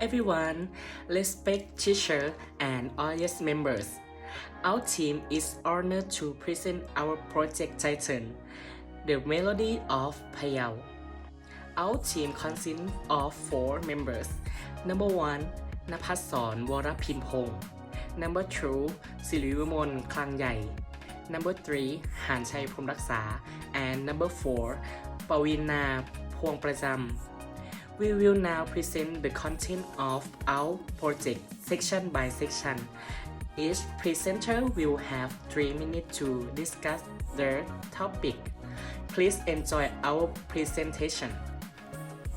everyone, respect teacher and audience members. Our team is honored to present our project title, The Melody of Payao. Our team consists of four members. Number one, Napason Warapimpong. Number two, Siliwimon Klangyai. Number three, Han Chai Pumraksa. And number four, Pawina Phuong Prajam. We will now present the content of our project section by section. Each presenter will have 3 minutes to discuss their topic. Please enjoy our presentation.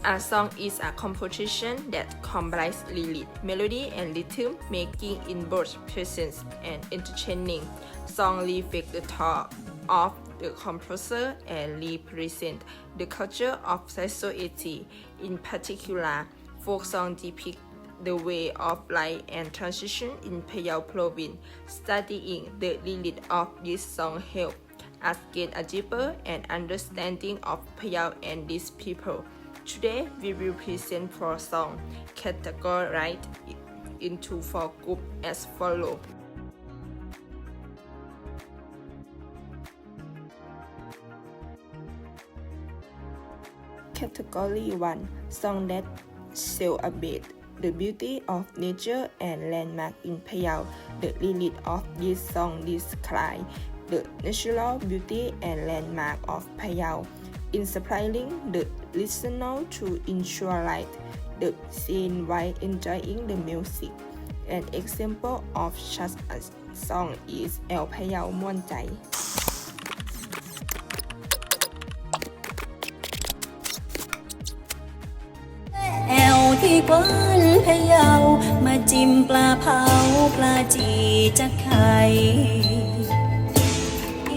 A song is a composition that combines lyric, melody, and rhythm, making it both pleasant and entertaining. Song reflect the thought of the composer and represent the culture of society. In particular, folk song depict the way of life and transition in Payao province. Studying the lyric of this song help us gain a deeper and understanding of Payao and these people. Today we will present four songs categorized into four groups as follows. Category 1 Song that celebrate the beauty of nature and landmark in Payao. The lyric of this song describe the natural beauty and landmark of Payao, inspiring the listener to enjoy the scene while enjoying the music. An example of such a song is El Payao Muan Chai. กวันพะเยา มาจิ้มปลาเผาปลาจีจะไข่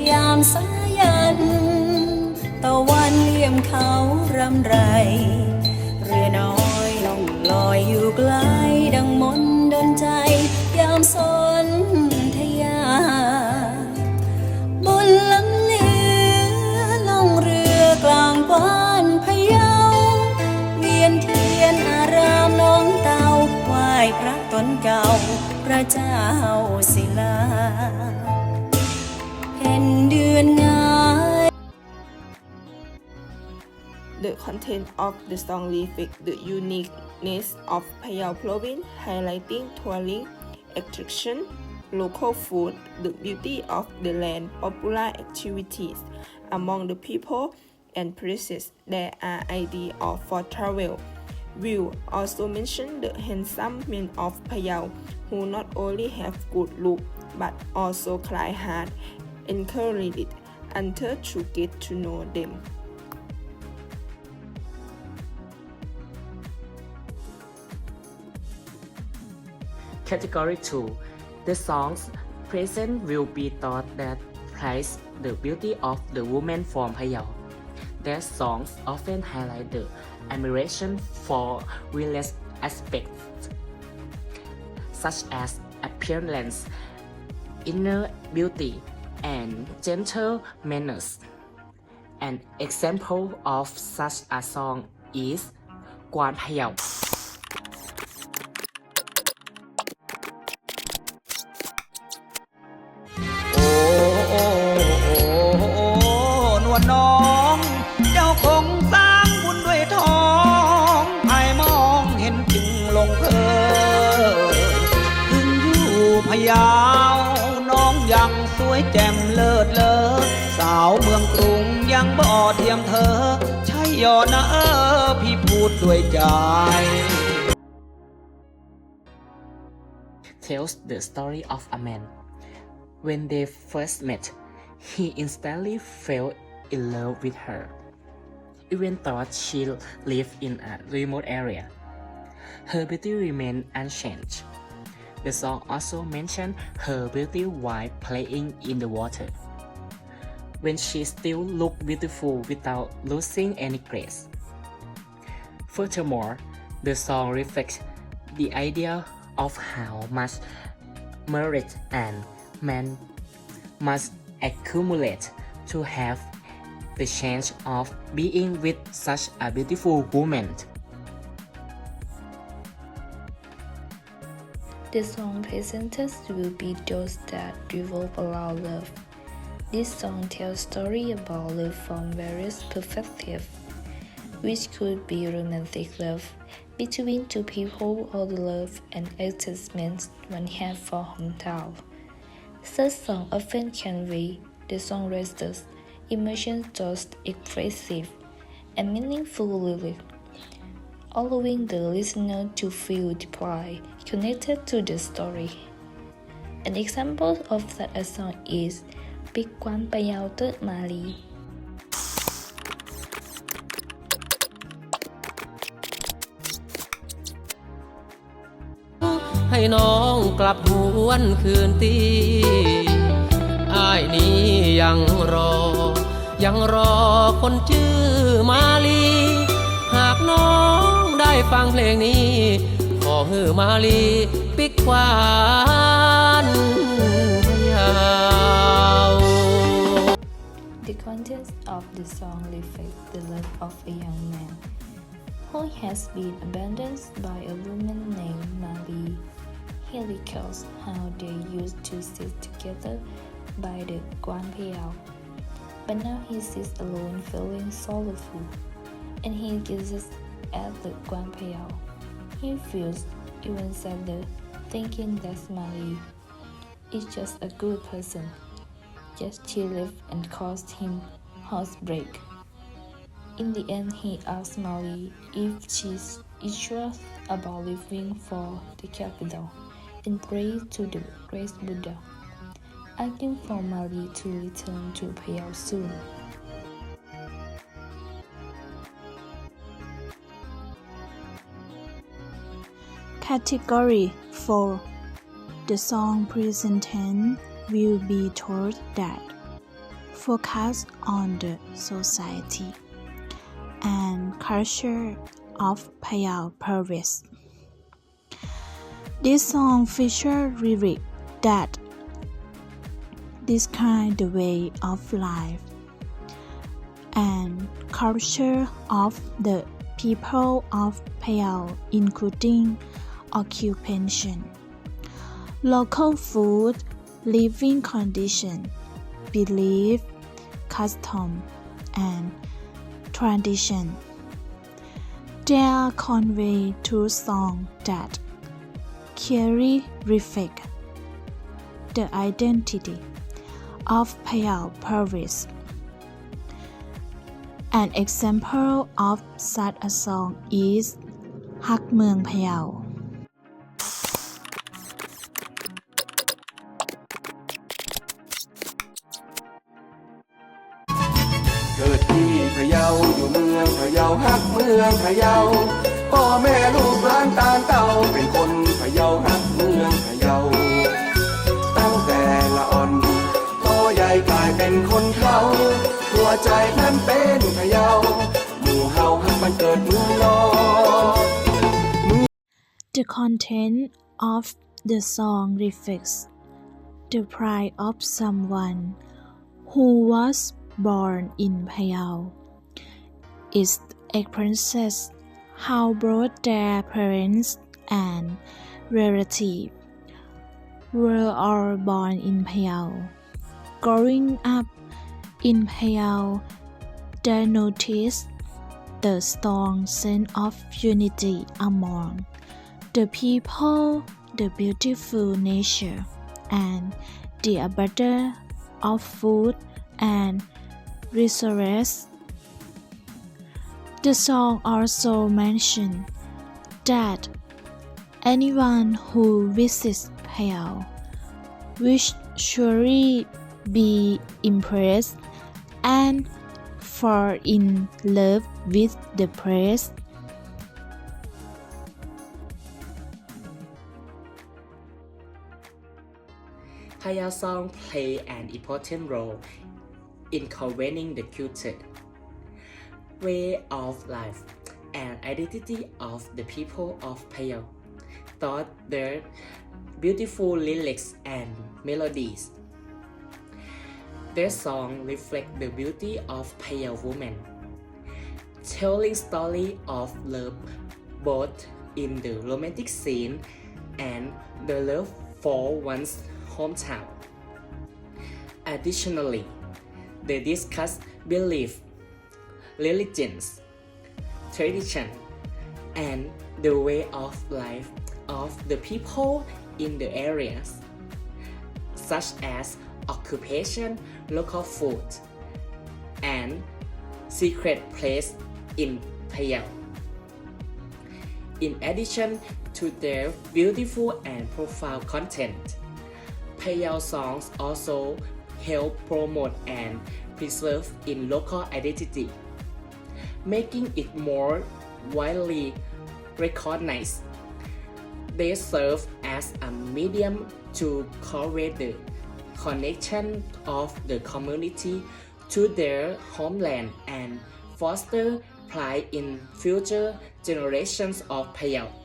ยามสายัน ตะวันเลี่ยมเขารำไร เรือน้อยล่องลอยอยู่ไกลดังมนดนใจ ยามโซ ระเจ้าศิลาเห็นเดือนงาย The content of the song reflects the uniqueness of Payao province, highlighting tourism attraction, local food, the beauty of the land, popular activities among the people, and places that are ideal for travel. Will also mention the handsome men of Payao who not only have good look but also cry hard, encouraged until to get to know them. Category 2 The songs present will be thought that praise the beauty of the woman from Payao. Their songs often highlight the admiration for various aspects, such as appearance, inner beauty, and gentle manners. An example of such a song is Guan Payao. เทียมเธอ ใช่ยอนะเออพี่พูดด้วยใจ tells the story of a man. When they first met, he instantly fell in love with her, even though she lived in a remote area. Her beauty remained unchanged. The song also mentioned her beauty while playing in the water. When she still looked beautiful without losing any grace. Furthermore, the song reflects the idea of how much merit and man must accumulate to have the chance of being with such a beautiful woman. The song presented will be those that revolve around love. This song tells story about love from various perspectives, which could be romantic love between two people or the love and attachment one has for hometown. Such songs often convey the songwriter's emotions just expressive and meaningful lyrics, allowing the listener to feel deeply connected to the story. An example of such a song is Big Quan Payao Tut Mali. ให้น้องกลับหวนคืนตีอ้ายนี้ยังรอ ยังรอคนชื่อมาลี หากน้องได้ฟังเพลงนี้ ขอฮือมาลี ปิกหวาน Of the song reflects the love of a young man who has been abandoned by a woman named Mali. He recalls how they used to sit together by the Guan Piao. But now he sits alone feeling sorrowful, and he gazes at the Guan Piao. He feels even sadder thinking that Mali is just a good person. Just she left and caused him heartbreak. In the end, he asked Molly if she's interested about leaving for the capital and pray to the great Buddha, asking for Molly to return to Payao soon. Category 4 The song present tense will be told that focus on the society and culture of Payao province. This song features lyrics that describe the way of life and culture of the people of Payao, including occupation, local food, living condition, belief, custom and tradition. They convey two songs that carry reflect the identity of Pale Paris. An example of such a song is Hak Mương Payao. มืองพะเยาพ่อแม่ลูกหลานตาเต่าเป็นคนพะเยาฮักเมืองพะเยาตั้งแต่ละอ่อนโตใหญ่กลายเป็นคนเขาหัวใจนั้นเป็นพะเยาหมู่เฮาฮักมันเกิดเมืองนอ The content of the song reflects the pride of someone who was born in Payao. It expresses how both their parents and relatives were all born in Payao. Growing up in Payao, they noticed the strong sense of unity among the people, the beautiful nature, and the abundance of food and resources. The song also mentioned that anyone who visits Payao will surely be impressed and fall in love with the place. Payao song play an important role in conveying the culture, way of life, and identity of the people of Payao. Thought their beautiful lyrics and melodies. Their song reflect the beauty of Payao women, telling story of love both in the romantic scene and the love for one's hometown. Additionally, they discuss belief, religions, tradition, and the way of life of the people in the areas, such as occupation, local food, and secret place in Payao. In addition to their beautiful and profound content, Payao songs also help promote and preserve in local identity, making it more widely recognized. They serve as a medium to create the connection of the community to their homeland and foster pride in future generations of Payao.